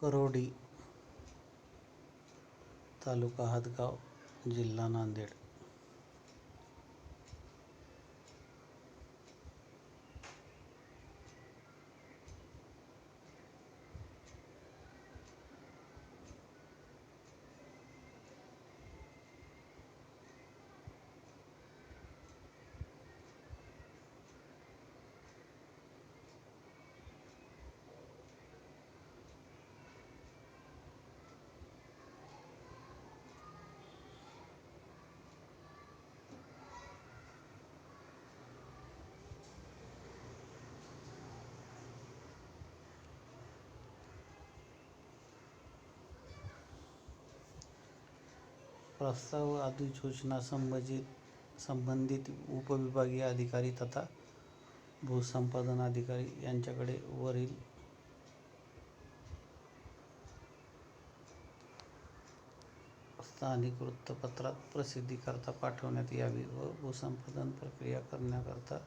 करोडी तालुका हदगाव जिल्हा नांदेड. प्रस्ताव अधिसूचना संबंधित संबंधित उपविभागीय अधिकारी तथा भूसंपादन अधिकारी यांच्याकडे वरील स्थानिक वृत्तपत्रात प्रसिद्धीकरता पाठवण्यात यावी व भूसंपादन प्रक्रिया करण्याकरता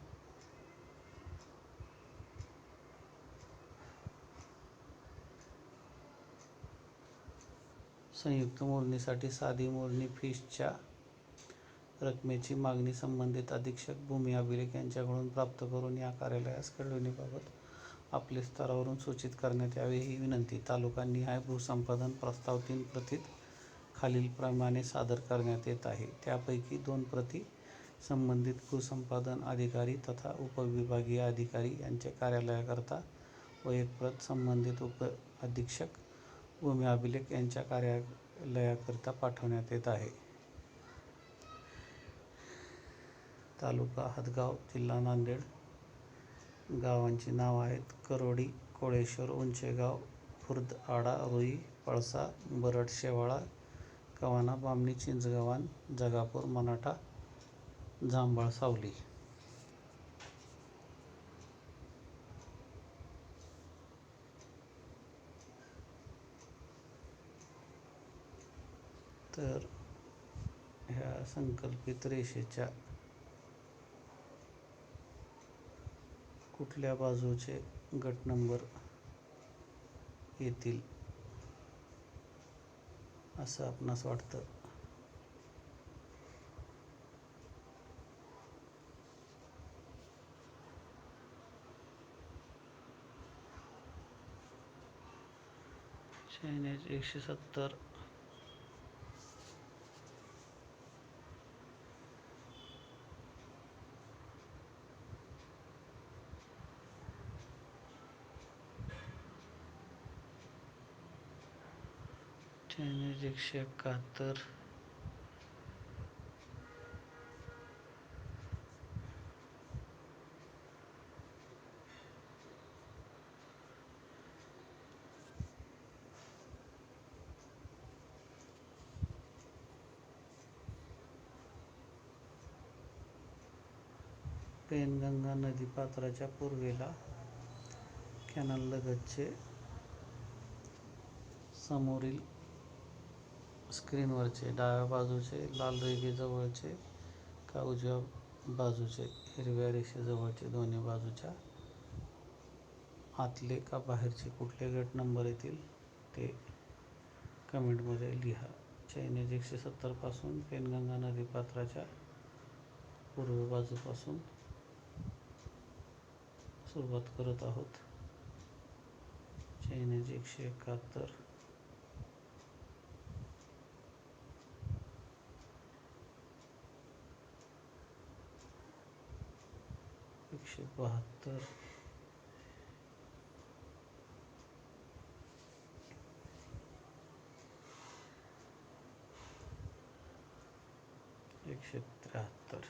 संयुक्त मोजणीसाठी साधी मोजणी फीसच्या रकमेची मागणी संबंधित अधीक्षक भूमी अभिलेख यांच्याकडून प्राप्त करून या कार्यालयास कळविण्याबाबत आपले स्तरावरून सूचित करण्यात यावे ही विनंती. तालुकानिहाय भूसंपादन प्रस्ताव तीन प्रतीत खालीलप्रमाणे सादर करण्यात येत आहे. त्यापैकी दोन प्रती संबंधित भूसंपादन अधिकारी तथा उपविभागीय अधिकारी यांच्या कार्यालयाकरता व एक प्रत संबंधित उप अधीक्षक भूमी अभिलेख यांच्या कार्यालयाकरिता पाठवण्यात येत आहे. तालुका हदगाव जिल्हा नांदेड. गावांची नावं आहेत. करोडी कोळेश्वर उंचेगाव खुर्द आडा रुई पळसा बरड शेवाळा कवाना बामणी चिंचगव्हाण जगापूर मनाठा जांभळ सावली. तर ह्या संकल्पित रेषेच्या कुठल्या बाजूचे गट नंबर येतील असं आपणास वाटतं? चायनीज एकशे सत्तर. चायनीज एकशे एकाहत्तर पेनगंगा नदीपात्राच्या पूर्वेला कॅनललगतचे समोरील स्क्रीनवरचे डाव्या बाजूचे लाल रेघेजवळचे का उजव्या बाजूचे हिरव्या रेषेजवळचे दोन्ही बाजूच्या आतले का बाहेरचे कुठले गट नंबर येतील ते कमेंटमध्ये लिहा. चैनेज एकशे सत्तरपासून पेनगंगा नदीपात्राच्या पूर्व बाजूपासून सुरुवात करत आहोत. चैनेज एकशे एकाहत्तर एकशे बहात्तर. एकशे त्र्याहत्तर.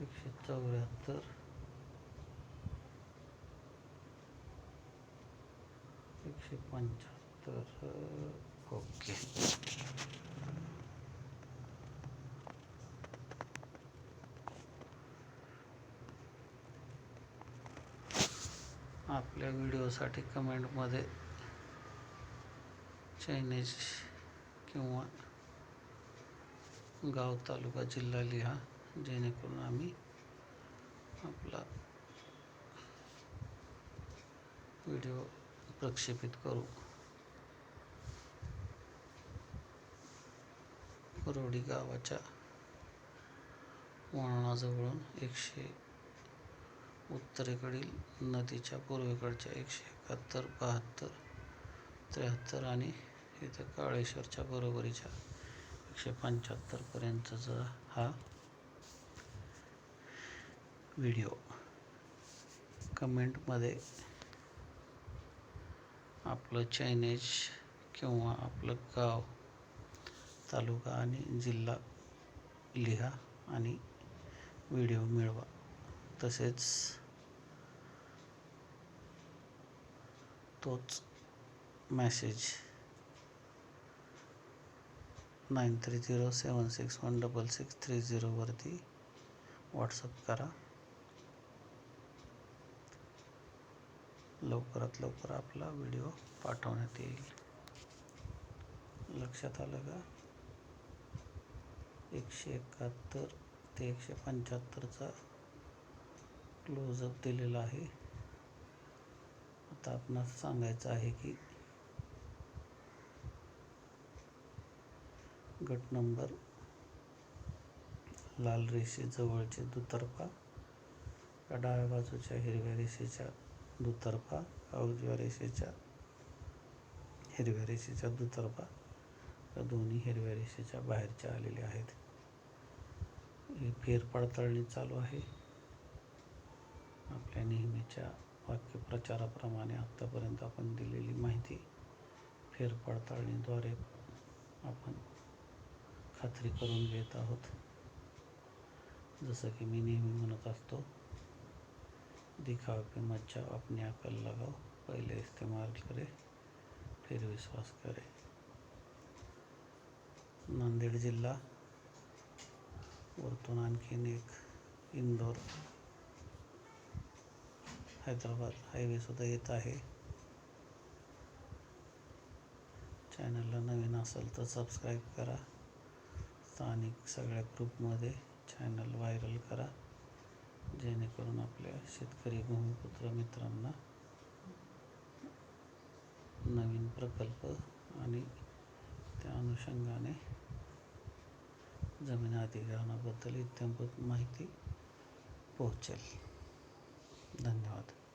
एकशे चौऱ्याहत्तर. एकशे तर ओके. आपल्या व्हिडिओसाठी कमेंटमध्ये चायनीज किंवा गाव तालुका जिल्हा लिहा जेणेकरून आम्ही आपला व्हिडिओ प्रक्षेपित करू. रोडी गावाच्या वळणाजवळून एकशे उत्तरेकडील नदीच्या पूर्वेकडच्या एकशे एकाहत्तर बहात्तर त्र्याहत्तर आणि इथं काळेश्वरच्या बरोबरीच्या एकशे पंच्याहत्तरपर्यंतचा हा व्हिडिओ. कमेंटमध्ये आपलं चायनेज किंवा आपलं गाव तालुका आणि जिल्हा लिहा आणि व्हिडिओ मिळवा. तसेच तोच message nine three zero seven six one double six three झिरोवरती WhatsApp करा. लवकरात लवकर आपला व्हिडिओ पाठवण्यात येईल. लक्षात आलं का? एकशे एकाहत्तर ते एकशे पंच्याहत्तरचा क्लोजअप दिलेला आहे. आता आपणास सांगायचं आहे की गट नंबर लाल रेषेजवळचे दुतर्फा या डाव्या बाजूच्या हिरव्या रेषेच्या दुतर्फा या उजव्या रेषेच्या हिरव्या रेषेच्या दुतर्फा त्या दोन्ही हिरव्या रेषेच्या बाहेरच्या आलेले आहेत. फेरपडताळणी चालू आहे. आपल्या नेहमीच्या वाक्यप्रचाराप्रमाणे आत्तापर्यंत आपण दिलेली माहिती फेरपडताळणीद्वारे आपण खात्री करून घेत आहोत. जसं की मी नेहमी म्हणत असतो दिखाव पे मत अपने अकल लगाओ पहिले इस्तेमाल करे फिर विश्वास करे. नांदेड जिल्हा. वरतून आणखीन एक इंदोर. हैदराबाद हायवेसुद्धा येत आहे. चॅनलला नवीन असेल तर सबस्क्राईब करा. स्थानिक सगळ्या ग्रुपमध्ये चॅनल व्हायरल करा. जेणेकरून आपल्या शेतकरी भूमिपुत्र मित्रांना नवीन प्रकल्प आणि त्या अनुषंगाने जमीन अधिग्रहणाबद्दल इत्यंभूत माहिती पोहोचेल. धन्यवाद.